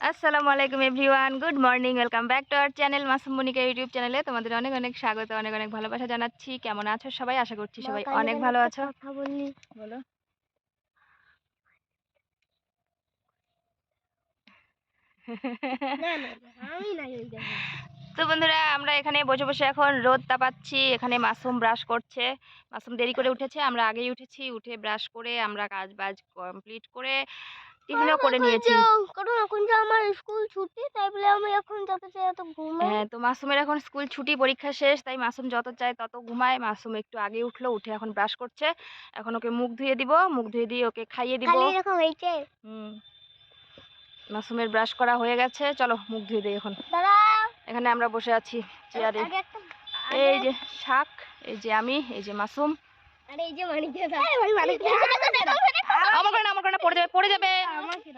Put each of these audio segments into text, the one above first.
আসসালামু আলাইকুম everyone. Good morning welcome back to our channel Masum Monika YouTube চ্যানেলে তোমাদের অনেক অনেক স্বাগত অনেক অনেক ভালোবাসা জানাচ্ছি। কেমন আছো সবাই? আশা করছি সবাই অনেক ভালো আছো। বলো। তো বন্ধুরা আমরা এখানে বসে বসে এখন রোদ তাপাচ্ছি এখানে মাসুম ব্রাশ করছে। মাসুম দেরি করে উঠেছে আমরা আগেই উঠেছি উঠে ব্রাশ করে আমরা কাজ বাজ কমপ্লিট করে টিফিনও করে নিয়েছি। কারণ এখন যে আমার স্কুল ছুটি তাই বলে আমি এখন যেতে চাই এত ঘুমাই। হ্যাঁ তো মাসুমের এখন স্কুল ছুটি পরীক্ষা শেষ তাই মাসুম যত চায় তত ঘুমায়। মাসুম একটু আগে উঠল উঠে এখন ব্রাশ করছে। এখন ওকে মুখ ধুয়ে দিব মুখ ধুয়ে দিয়ে ওকে খাইয়ে দিব। খালি এরকম হয়েছে। হুম। মাসুমের ব্রাশ করা হয়ে গেছে চলো মুখ ধুয়ে দিই এখন। এখানে আমরা বসে আছি চেয়ারে এই যে শাক এই যে আমি এই যে মাসুম। আরে এই যে মানিক আমার করে আমার পড়ে যাবে পড়ে যাবে।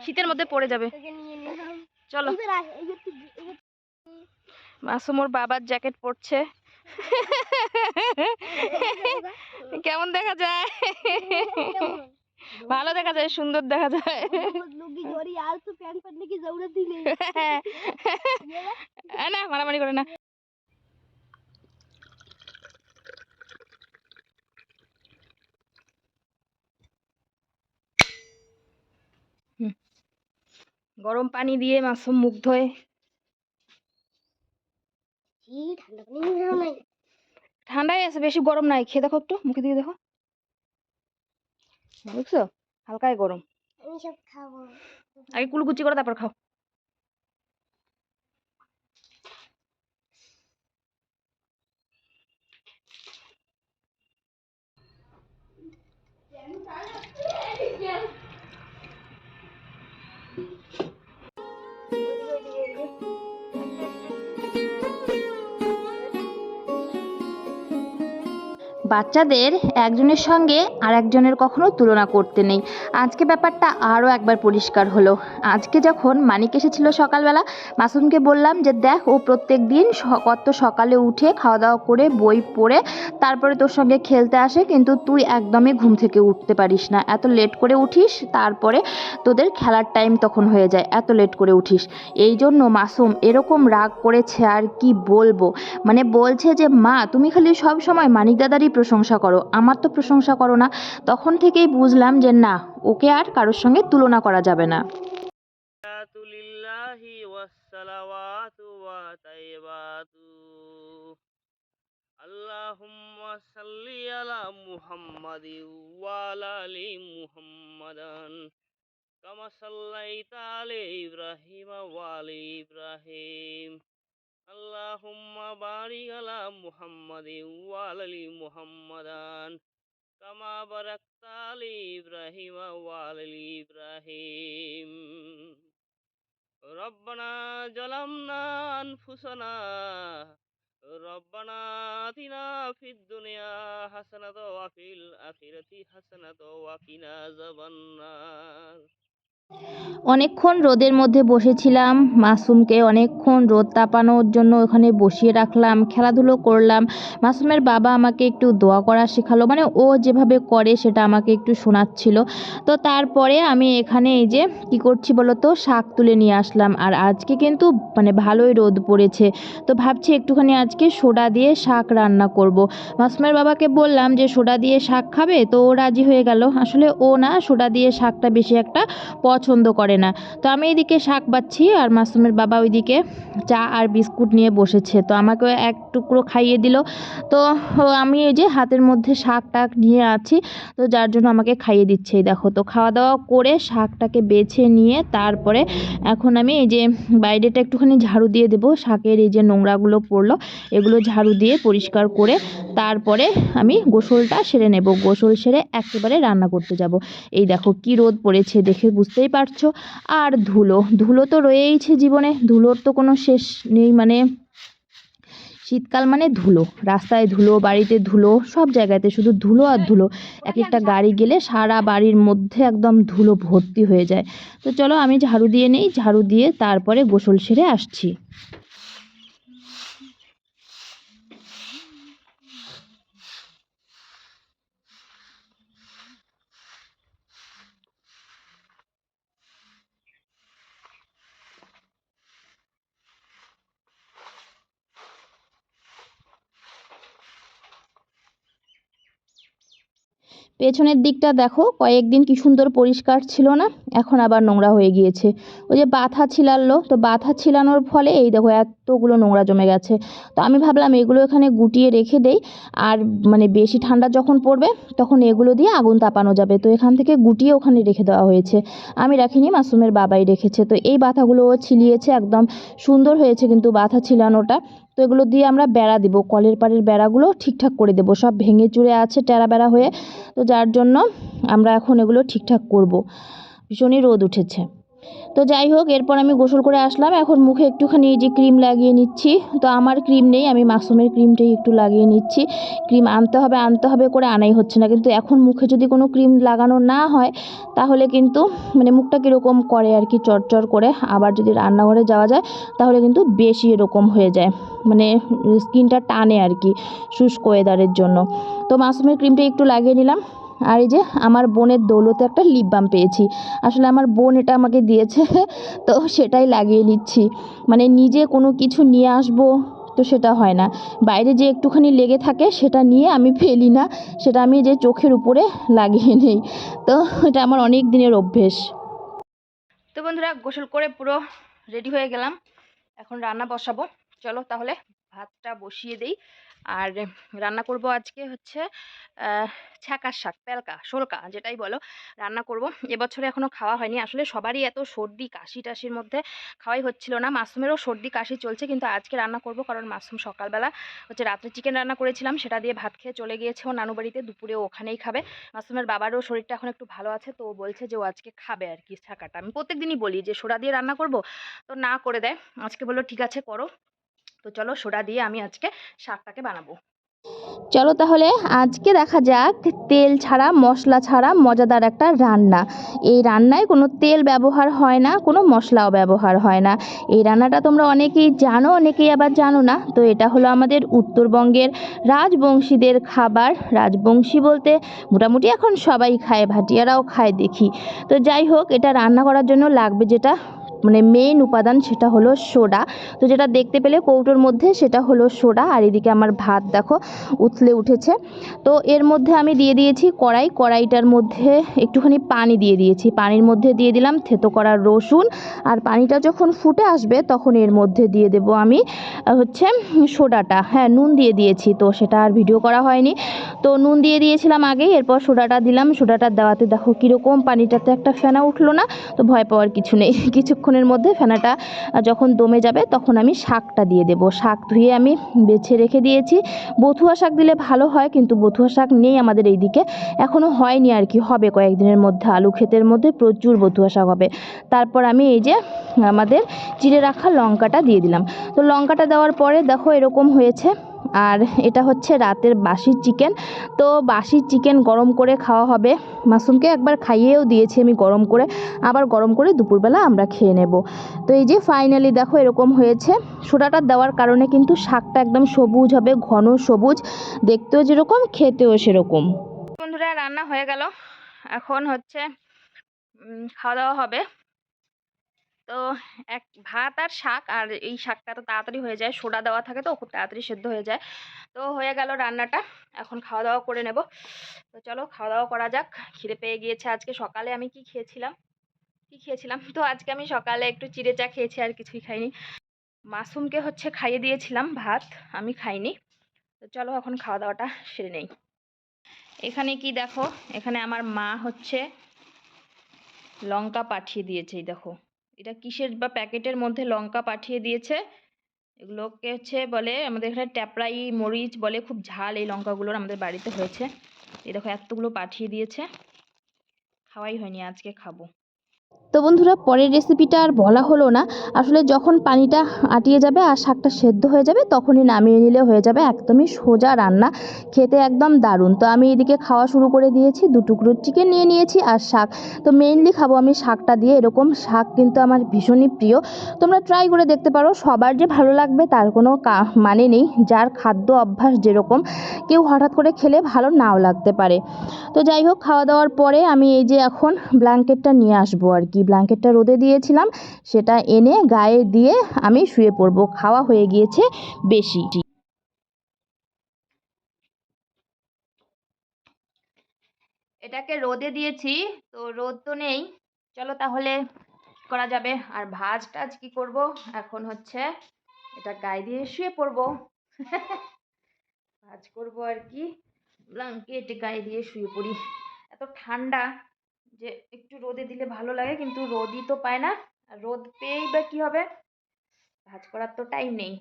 শীতের মধ্যে পড়ে যাবে। চলো। মাসুমোর বাবার জ্যাকেট পরছে। কেমন দেখা যায়? ভালো দেখা যায় সুন্দর দেখা যায়। হ্যাঁ, হ্যাঁ। না মারামারি করে না। গরম পানি দিয়ে মাসুম মুখ ধোয়। ঠান্ডাই আছে বেশি গরম নাই। খেয়ে দেখো একটু মুখে দিয়ে দেখো। বুঝছ? হালকাই গরম। আমি সব খাব। আগে কুলকুচি করে তারপর খাও। বাচ্চাদের একজনের সঙ্গে আর একজনের কখনো তুলনা করতে নেই। আজকে ব্যাপারটা আরও একবার পরিষ্কার হলো। আজকে যখন মানিক এসেছিল সকালবেলা, মাসুমকে বললাম যে, দেখ, ও প্রত্যেক দিন কত সকালে উঠে খাওয়া দাওয়া করে বই পড়ে, তারপরে তোর সঙ্গে খেলতে আসে, কিন্তু তুই একদমই ঘুম থেকে উঠতে পারিস না। এত লেট করে উঠিস, তারপরে তোদের খেলার টাইম তখন হয়ে যায়। এত লেট করে উঠিস। এই জন্য মাসুম এরকম রাগ করেছে আর কি বলব? মানে বলছে যে, মা, তুমি খালি সব সময় মানিক দাদারই প্রশংসা করো। আমার তো প্রশংসা করো না। তখন থেকেই বুঝলাম যে না, ওকে আর কারোর সঙ্গে তুলনা করা যাবে না। মুহাম্মাদান। কামা সাল্লাইতা على إبراهيم وعلى إبراهيم اللهم بارك على محمد وعلى آل محمد كما باركت على إبراهيم وعلى آل إبراهيم ربنا ظلمنا أنفسنا ربنا آتنا في الدنيا حسنة وفي الآخرة حسنة وقنا عذاب النار অনেকক্ষণ রোদের মধ্যে বসেছিলাম। মাসুমকে অনেকক্ষণ রোদ তাপানোর জন্য ওখানে বসিয়ে রাখলাম, খেলাধুলো করলাম। মাসুমের বাবা আমাকে একটু দোয়া করা শেখালো মানে ও যেভাবে করে সেটা আমাকে একটু শোনাচ্ছিল। তো তারপরে আমি এখানে এই যে কি করছি বলো তো শাক তুলে নিয়ে আসলাম। আর আজকে কিন্তু মানে ভালোই রোদ পড়েছে। তো ভাবছি একটুখানি আজকে সোডা দিয়ে শাক রান্না করব। মাসুমের বাবাকে বললাম যে, সোডা দিয়ে শাক খাবে? তো ও রাজি হয়ে গেল। আসলে ও না, সোডা দিয়ে শাকটা বেশি একটা পছন্দ করে না। তো আমি এদিকে শাক বাচ্ছি আর মাসুমের বাবা ওইদিকে চা আর বিস্কুট নিয়ে বসেছে। তো আমাকেও এক টুকরো খাইয়ে দিল। তো আমি এই যে হাতের মধ্যে শাক টাক নিয়ে আছি। তো যার জন্য আমাকে খাইয়ে দিচ্ছে। এই দেখো, তো খাওয়া দাওয়া করে শাকটাকে বেছে নিয়ে তারপরে এখন আমি এই যে বাইরেটা একটুখানি ঝাড়ু দিয়ে দেবো। শাকের এই যে নোংরাগুলো পড়ল, এগুলো ঝাড়ু দিয়ে পরিষ্কার করে তারপরে আমি গোসলটা সেরে নেব। গোসল সেরে একেবারে রান্না করতে যাব। এই দেখো কি রোদ পড়েছে দেখে বুঝতেই পারছ? আর ধুলো ধুলো তো রয়েইছে জীবনে, ধুলোর তো কোনো শেষ নেই মানে শীতকাল মানে ধুলো, রাস্তায় ধুলো, বাড়িতে ধুলো, সব জায়গাতে শুধু ধুলো আর ধুলো। এক একটা গাড়ি গেলে সারা বাড়ির মধ্যে একদম ধুলো ভর্তি হয়ে যায়। তো চলো আমি ঝাড়ু দিয়ে নেই, ঝাড়ু দিয়ে তারপরে গোসল সেরে আসছি। পেছনের দিকটা দেখো কয়েকদিন কি সুন্দর পরিষ্কার ছিল না? এখন আবার নোংরা হয়ে গিয়েছে। ওই যে বাথা ছিলালো, তো বাথা ছিলানোর ফলে এই দেখো এতগুলো নোংরা জমে গেছে। তো আমি ভাবলাম এগুলো এখানে গুটিয়ে রেখে দেই, আর মানে বেশি ঠান্ডা যখন পড়বে তখন এগুলো দিয়ে আগুন তাপানো যাবে। তো এখান থেকে গুটিয়ে ওখানে রেখে দেওয়া হয়েছে। আমি রাখিনি, মাসুমের বাবাই রেখেছে। তো এই বাথাগুলো ও ছিলিয়েছে, একদম সুন্দর হয়েছে কিন্তু বাথা ছিলানোটা। তো এগুলো দিয়ে আমরা বেড়া দিব, কলের পাড়ের বেড়াগুলো ঠিকঠাক করে দেবো। সব ভেঙে চুরে আছে টেরা বেড়া হয়ে। তো যার জন্য আমরা এখন এগুলো ঠিকঠাক করব। ভীষণই রোদ উঠেছে। তো যাই হোক, এরপর আমি গোসল করে আসলাম। এখন মুখে একটুখানি যে ক্রিম লাগিয়ে নিচ্ছি। তো আমার ক্রিম নেই, আমি মাসুমের ক্রিমটাই একটু লাগিয়ে নিচ্ছি। ক্রিম আনতে হবে আনতে হবে করে আনাই হচ্ছে না। কিন্তু এখন মুখে যদি কোনো ক্রিম লাগানো না হয়, তাহলে কিন্তু মানে মুখটা কীরকম করে আর কি চরচর করে। আবার যদি রান্নাঘরে যাওয়া যায়, তাহলে কিন্তু বেশি এরকম হয়ে যায়। মানে স্কিনটা টানে আর কি, শুষ্ক ওয়েদারের জন্য। তো মাসুমের ক্রিমটা একটু লাগিয়ে নিলাম। আর এই যে আমার বোনের দৌলতে একটা লিপ বাম পেয়েছি। আসলে আমার বোন এটা আমাকে দিয়েছে, তো সেটাই লাগিয়ে নিচ্ছি। মানে নিজে কোনো কিছু নিয়ে আসব তো সেটা হয় না। বাইরে যে একটুখানি লেগে থাকে সেটা নিয়ে আমি ফেলি না, সেটা আমি যে চোখের উপরে লাগিয়ে নেই। তো এটা আমার অনেক দিনের অভ্যেস। তো বন্ধুরা, গোসল করে পুরো রেডি হয়ে গেলাম। এখন রান্না বসাবো। চলো তাহলে ভাতটা বসিয়ে দেই। আর রান্না করব আজকে হচ্ছে ছ্যাঁকার শাক, পেলকা, শোলকা যেটাই বলো। রান্না করব। এবছরে এখনও খাওয়া হয়নি। আসলে সবারই এত সর্দি, কাশি টাশির মধ্যে খাওয়াই হচ্ছিল না। মাসুমেরও সর্দি, কাশি চলছে কিন্তু আজকে রান্না করব কারণ মাসুম সকালবেলা হচ্ছে রাত্রে চিকেন রান্না করেছিলাম। সেটা দিয়ে ভাত খেয়ে চলে গিয়েছে। ও নানু বাড়িতে দুপুরে ওখানেই খাবে। মাসুমের বাবারও শরীরটা এখন একটু ভালো আছে তো বলছে যে ও আজকে খাবে আর কি ছাকাটা আমি প্রত্যেকদিনই বলি যে সোডা দিয়ে রান্না করব তো না করে দেয়। আজকে বলল, ঠিক আছে, করো। তো চলো সোডা দিয়ে আমি আজকে শাকটাকে বানাবো। চলো তাহলে আজকে দেখা যাক তেল ছাড়া, মশলা ছাড়া মজাদার একটা রান্না। এই রান্নায় কোনো তেল ব্যবহার হয় না, কোনো মশলাও ব্যবহার হয় না। এই রান্নাটা তোমরা অনেকেই জানো, অনেকেই আবার জানো না। তো এটা হলো আমাদের উত্তরবঙ্গের রাজবংশীদের খাবার। রাজবংশী বলতে মোটামুটি এখন সবাই খায়, ভাটিয়ারাও খায় দেখি। তো যাই হোক, এটা রান্না করার জন্য লাগবে যেটা মানে মেইন উপাদান সেটা হলো সোডা। তো যেটা দেখতে পেলে কৌটোর মধ্যে সেটা হলো সোডা, আর এদিকে আমার ভাত দেখো উথলে উঠেছে। তো এর মধ্যে আমি দিয়ে দিয়েছি কড়াই। কড়াইটার মধ্যে একটুখানি পানি দিয়ে দিয়েছি। পানির মধ্যে দিয়ে দিলাম থেতো করা রসুন। আর পানিটা যখন ফুটে আসবে তখন এর মধ্যে দিয়ে দেব আমি হচ্ছে সোডাটা। হ্যাঁ নুন দিয়ে দিয়েছি তো সেটা আর ভিডিও করা হয়নি। তো নুন দিয়ে দিয়েছিলাম আগেই এরপর সোডাটা দিলাম। সোডাটা দেওয়াতে দেখো কীরকম পানিটাতে একটা ফেনা উঠল না, তো ভয় পাওয়ার কিছু নেই। কিছুক্ষণের মধ্যে ফেনাটা যখন দমে যাবে তখন আমি শাকটা দিয়ে দেবো। শাক ধুয়ে আমি বেছে রেখে দিয়েছি। বথুয়া শাক দিলে ভালো হয়, কিন্তু বথুয়া শাক নেই আমাদের এইদিকে। এখনও হয়নি আর কি, হবে কয়েকদিনের মধ্যে। আলু ক্ষেতের মধ্যে প্রচুর বথুয়া শাক হবে। তারপর আমি এই যে আমাদের চিড়ে রাখা লঙ্কাটা দিয়ে দিলাম। তো লঙ্কাটা দেওয়ার পরে দেখো এরকম হয়েছে। আর এটা হচ্ছে রাতের বাসি চিকেন। তো বাসি চিকেন গরম করে খাওয়া হবে। মাসুমকে একবার খাইয়েও দিয়েছি আমি গরম করে। আবার গরম করে দুপুরবেলা আমরা খেয়ে নেব। তো এই যে ফাইনালি দেখো এরকম হয়েছে। সোডাটা দেওয়ার কারণে কিন্তু শাকটা একদম সবুজ হবে, ঘন সবুজ। দেখতেও যেরকম, খেতেও সেরকম। বন্ধুরা, রান্না হয়ে গেল। এখন হচ্ছে খাওয়া দাওয়া হবে। তো এক ভাত আর শাক, আর এই শাকটা তো তাড়াতাড়ি হয়ে যায়, সোডা দেওয়া থাকে তো, খুব তাড়াতাড়ি সেদ্ধ হয়ে যায়। তো হয়ে গেল রান্নাটা, এখন খাওয়া দাওয়া করে নেব। তো চলো খাওয়া দাওয়া করা যাক, খিদে পেয়ে গিয়েছে আজকে, সকালে আমি কি খেয়েছিলাম? কি খেয়েছিলাম? তো আজকে আমি সকালে একটু চিড়ে চা খেয়েছি, আর কিছুই খাইনি। মাসুমকে হচ্ছে খাইয়ে দিয়েছিলাম ভাত, আমি খাইনি। তো চলো এখন খাওয়া দাওয়াটা সেরে নেই। এখানে কি দেখো? এখানে আমার মা হচ্ছে লঙ্কা পাঠিয়ে দিয়েছে দেখো। এটা কিসের বা প্যাকেটের মধ্যে লঙ্কা পাঠিয়ে দিয়েছে? এগুলোকে হচ্ছে বলে আমাদের এখানে ট্যাপড়াই মরিচ বলে খুব ঝাল এই লঙ্কাগুলোর আমাদের বাড়িতে হয়েছে। এই দেখো এতগুলো পাঠিয়ে দিয়েছে। খাওয়াই হয়নি, আজকে খাব। তো বন্ধুরা, পরের রেসিপিটা আর বলা হলো না। আসলে যখন পানিটা আটিয়ে যাবে আর শাকটা সেদ্ধ হয়ে যাবে, তখনই নামিয়ে নিলে হয়ে যাবে একদমই সোজা রান্না। খেতে একদম দারুণ। তো আমি এদিকে খাওয়া শুরু করে দিয়েছি, দু টুকরো চিকেন নিয়ে নিয়েছি আর শাক। তো মেইনলি খাব আমি শাকটা দিয়ে, এরকম শাক কিন্তু আমার ভীষণই প্রিয়। তোমরা ট্রাই করে দেখতে পারো, সবার যে ভালো লাগবে তার কোনো মানে নেই। যার খাদ্য অভ্যাস যেরকম, কেউ হঠাৎ করে খেলে ভালো নাও লাগতে পারে। তো যাই হোক, খাওয়া দাওয়ার পরে আমি এই যে এখন ব্ল্যাঙ্কেটটা নিয়ে আসব আর কি ব্ল্যাঙ্কেটটা রোদে দিয়েছিলাম, সেটা এনে গায়ে দিয়ে আমি শুয়ে পড়ব। খাওয়া হয়ে গিয়েছে বেশি। এটাকে রোদে দিয়েছি, তো রোদ তো নেই। চলো তাহলে করা যাবে। আর ভাজ টাজ কি করব? এখন হচ্ছে এটা গায়ে দিয়ে শুয়ে পড়ব। ভাজ করব আর কি। ব্ল্যাঙ্কেট গায়ে দিয়ে শুয়ে পড়ি। এত ঠান্ডা। যে একটু রোদে দিলে ভালো লাগে কিন্তু রোদই তো পায় না। আর রোদ পেয়েই বা কী হবে? ভাজ করার তো টাইম নেই।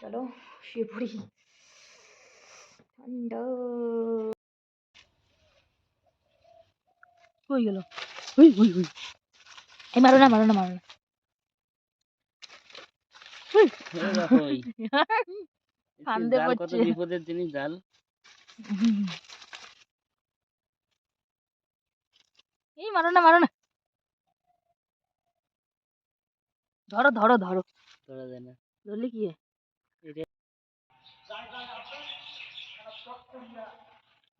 চলো শুয়ে পড়ি। ঠান্ডা। গেল? হুই হুই হুই এই মারো না মারো না মারো না। এই দেখো এই। ফান্দে পড়ছে। বিপদের জিনিস জাল। এই মারো না মারো না। ধরো ধরো ধরো। ধরা যায় না। ধরলে কি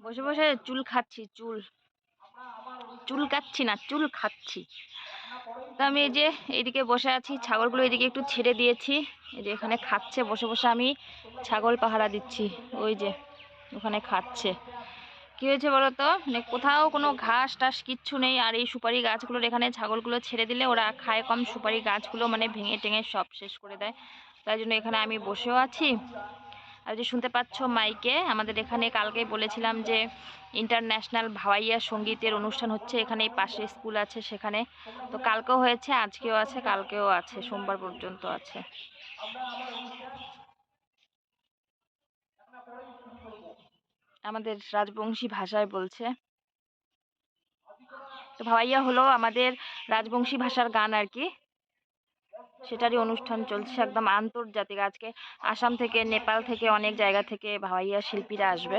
বসে বসে চুল খাচ্ছি চুল। চুল কাচ্ছি না চুল খাচ্ছি। তো আমি এই যে এইদিকে বসে আছি ছাগলগুলো এদিকে একটু ছেড়ে দিয়েছি। এই যে এখানে খাচ্ছে বসে বসে আমি ছাগল পাহারা দিচ্ছি। ওই যে ওখানে খাচ্ছে। কি হয়েছে বলো তো মানে কোথাও কোনো ঘাস টাস কিচ্ছু নেই, আর এই সুপারি গাছগুলোর এখানে ছাগলগুলো ছেড়ে দিলে ওরা খায় কম। সুপারি গাছগুলো মানে ভেঙে টেঙে সব শেষ করে দেয়। তাই জন্য এখানে আমি বসেও আছি। আর যে শুনতে পাচ্ছ মাইকে, আমাদের এখানে কালকেই বলেছিলাম যে ইন্টারন্যাশনাল ভাওয়াইয়া সঙ্গীতের অনুষ্ঠান হচ্ছে, এখানে পাশে স্কুল আছে সেখানে। তো কালকেও হয়েছে, আজকেও আছে, কালকেও আছে, সোমবার পর্যন্ত আছে। আমাদের রাজবংশী ভাষায় বলছে। তো ভাওয়াইয়া হলো আমাদের রাজবংশী ভাষার গান আর কি। সেটারই অনুষ্ঠান চলছে একদম আন্তর্জাতিক। আজকে আসাম থেকে, নেপাল থেকে, অনেক জায়গা থেকে ভাওয়াইয়া শিল্পীরা আসবে।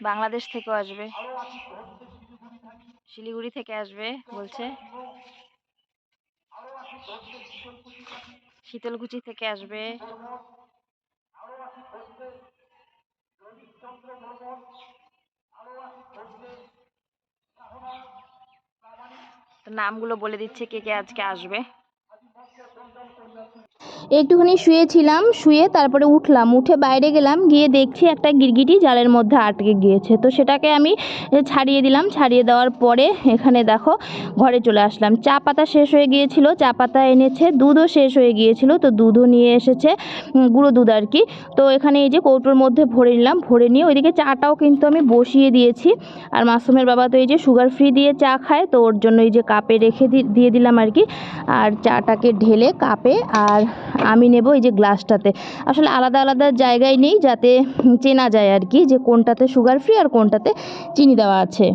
বাংলাদেশ থেকেও আসবে। শিলিগুড়ি থেকে আসবে বলছে। শীতলকুচি থেকে আসবে। তো নামগুলো বলে দিচ্ছে কে কে আজকে আসবে। একটুখানি শুয়েছিলাম, শুয়ে তারপরে উঠলাম, উঠে বাইরে গেলাম, গিয়ে দেখছি একটা গিরগিটি জালের মধ্যে আটকে গিয়েছে। তো সেটাকে আমি ছাড়িয়ে দিলাম, ছাড়িয়ে দেওয়ার পরে এখানে দেখো ঘরে চলে আসলাম। চা পাতা শেষ হয়ে গিয়েছিল, চা পাতা এনেছে, দুধও শেষ হয়ে গিয়েছিল, তো দুধও নিয়ে এসেছে গুঁড়ো দুধ আর কি। তো এখানে এই যে কৌটোর মধ্যে ভরে নিলাম, ভরে নিয়ে ওইদিকে চাটাও কিন্তু আমি বসিয়ে দিয়েছি। আর মাসুমের বাবা তো এই যে সুগার ফ্রি দিয়ে চা খায়, তো ওর জন্য এই যে কাপে রেখে দিয়ে দিলাম আর কি। আর চাটাকে ঢেলে কাপে, আর আমি নেব এই যে গ্লাসটাতে। আসলে আলাদা আলাদা জায়গায় নেই যাতে চেনা যায় আর কি যে কোনটাতে সুগার ফ্রি আর কোনটাতে চিনি দেওয়া আছে।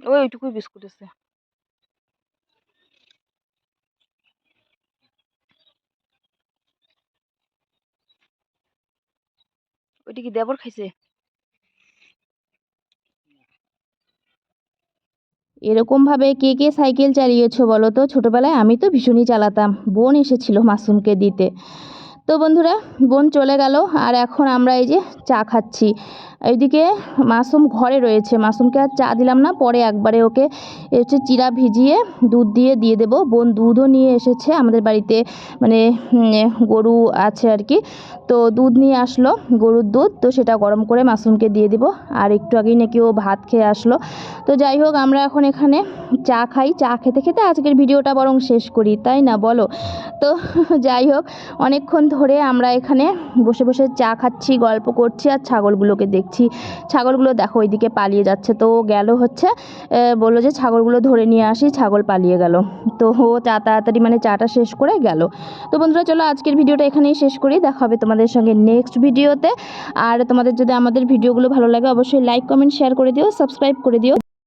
ওই ওইটুকুই বিস্কুট আছে। ওইটা কি দেবর খাইছে? এরকমভাবে কে কে সাইকেল চালিয়েছো বলো তো? ছোটোবেলায় আমি তো ভীষণই চালাতাম। বোন এসেছিল মাসুমকে দিতে। তো বন্ধুরা, বোন চলে গেল। আর এখন আমরা এই যে চা খাচ্ছি। এইদিকে মাসুম ঘরে রয়েছে। মাসুমকে আর চা দিলাম না, পরে একবারে ওকে হচ্ছে চিরা ভিজিয়ে দুধ দিয়ে দিয়ে দেবো। বোন দুধও নিয়ে এসেছে আমাদের বাড়িতে মানে গরু আছে আর কি। তো দুধ নিয়ে আসলো, গরুর দুধ। তো সেটা গরম করে মাসুমকে দিয়ে দিব। আর একটু আগেই নাকি ও ভাত খেয়ে আসলো। তো যাই হোক, আমরা এখন এখানে চা খাই। চা খেতে খেতে আজকের ভিডিওটা বরং শেষ করি, তাই না বলো? তো যাই হোক, অনেকক্ষণ ধরে আমরা এখানে বসে বসে চা খাচ্ছি, গল্প করছি আর ছাগলগুলোকে দেখছি। ছাগলগুলো দেখো ওইদিকে পালিয়ে যাচ্ছে। তো ও গেল হচ্ছে বলল যে ছাগলগুলো ধরে নিয়ে আসি, ছাগল পালিয়ে গেল। তো ও চা, তাড়াতাড়ি মানে চাটা শেষ করে গেল। তো বন্ধুরা চলো আজকের ভিডিওটা এখানেই শেষ করি। দেখা হবে তোমাদের সঙ্গে নেক্সট ভিডিওতে আর তোমাদের যদি আমাদের ভিডিওগুলো ভালো লাগে, অবশ্যই লাইক কমেন্ট শেয়ার করে দিও সাবস্ক্রাইব করে দিও।